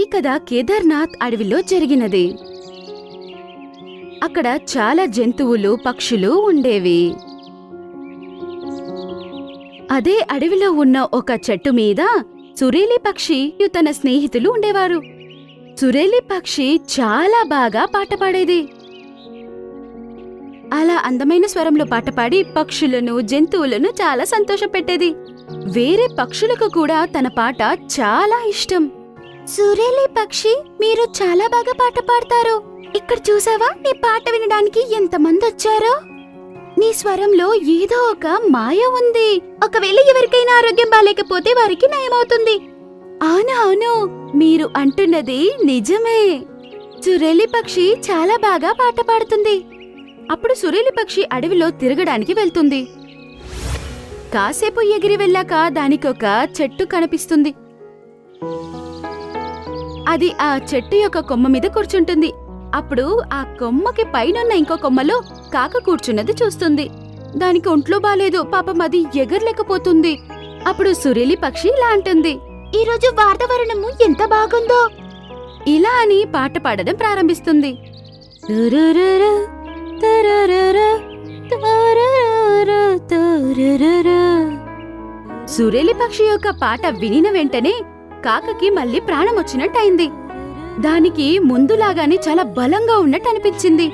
ఈ కథ కేదార్నాథ్ అడవిలో జరిగినది. అక్కడ చాలా జంతువులు పక్షులు ఉండేవి. అదే అడవిలో ఉన్న ఒక చెట్టు మీద సురేలి పక్షి తన స్నేహితులు ఉండేవారు. సురేలి పక్షి చాలా బాగా పాట పాడేది. అలా అందమైన స్వరంలో పాట పాడి పక్షులను జంతువులను చాలా సంతోషపెట్టేది. వేరే పక్షులకు కూడా తన పాట చాలా ఇష్టం. సురేలి పక్షి మీరు చాలా బాగా పాట పాడతారు. ఇక్కడ చూసావా? నీ పాట వినడానికి ఎంతమంది వచ్చారో? నీ స్వరంలో ఏదో ఒక మాయ ఉంది. ఒకవేళ ఎవరికైనా ఆరోగ్యం బాలేకపోతే వారికి నయమవుతుంది. అవును అవును. మీరు అంటున్నది నిజమే. సురేలి పక్షి చాలా బాగా పాట పాడుతుంది. అప్పుడు సురేలి పక్షి అడవిలో తిరగడానికి వెళ్తుంది. కాసేపు ఎగిరి వెళ్ళాక దానికొక చెట్టు కనిపిస్తుంది. అది ఆ చెట్టు యొక్క కొమ్మ మీద కూర్చుంటుంది. అప్పుడు ఆ కొమ్మకి పైనున్న ఇంకో కొమ్మలో కాక కూర్చున్నది చూస్తుంది. దానికి ఒంట్లో బాలేదు పాపం అది ఎగరలేకపోతుంది. అప్పుడు సురేలి పక్షి ఇలా అంటుంది. ఈరోజు వాతావరణము ఎంత బాగుందో. ఇలా అని పాట పాడడం ప్రారంభిస్తుంది. సురేలి పక్షి యొక్క పాట వినిన వెంటనే కాకకి మళ్ళీ ప్రాణం వచ్చినట్టయింది. దానికి ముందులాగానే చాలా బలంగా ఉన్నట్టు అనిపించింది